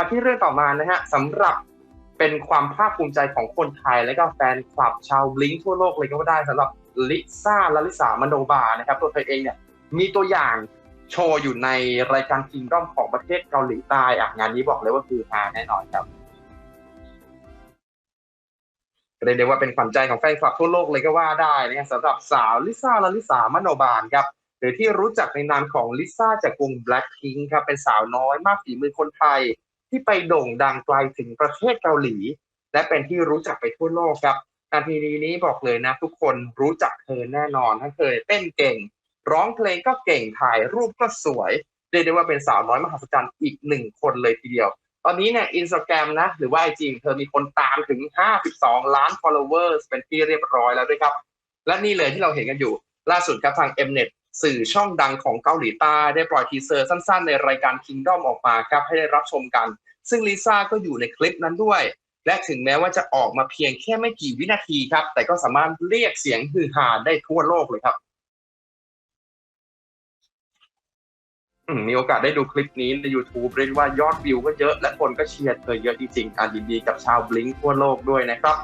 มาที่เรื่องต่อมานะฮะสำหรับเป็นความภาคภูมิใจของคนไทย และก็แฟนคลับชาวบลิงทั่วโลกเลยก็ว่าได้สำหรับลิซ่าลาลิสามโนบานะครับตัวเธอเองเนี่ยมีตัวอย่างโชว์อยู่ในรายการคิงด้อมของประเทศเกาหลีใต้อะงานนี้บอกเลยว่าคือฮาแน่นอนครับเรียกได้ว่าเป็นขวัญใจของแฟนคลับทั่วโลกเลยก็ว่าได้นะครับสำหรับสาวลิซ่าลาลิสามโนบาลครับหรือที่รู้จักในนามของลิซ่าจากวง Blackpink ครับเป็นสาวน้อยมากฝีมือคนไทย ที่ไปโด่งดังไกลถึงประเทศเกาหลี และเป็นที่รู้จักไปทั่วโลกครับนาทีนี้บอกเลยนะ ทุกคนรู้จักเธอแน่นอนทั้งเคยเต้นเก่ง ร้องเพลงก็เก่งถ่ายรูปก็สวยเรียกได้ว่าเป็นสาวน้อยมหัศจรรย์อีกหนึ่งคนเลยทีเดียว ตอนนี้เนี่ยอินสตาแกรมนะ หรือว่าไอจีเธอมีคนตามถึง 52 ล้าน followers เป็นที่เรียบร้อยแล้วด้วยครับ และนี่เลยที่เราเห็นกันอยู่ ล่าสุดครับทาง Mnet สื่อช่องดังของเกาหลีใต้ได้ปล่อยทีเซอร์สั้นๆ ในรายการ Kingdom ออกมาครับให้ได้รับชมกัน ซึ่งลิซ่าก็อยู่ในคลิปนั้นด้วย และถึงแม้ว่าจะออกมาเพียงแค่ไม่กี่วินาทีครับ แต่ก็สามารถเรียกเสียงฮือฮาได้ทั่วโลกเลยครับมมีโอกาสได้ดูคลิปนี้ใน YouTube เรียกว่ายอดวิวก็เยอะ และคนก็เชียร์เธอเยอะจริงๆอะยินดีกับชาวบลิงทั่วโลกด้วยนะครับ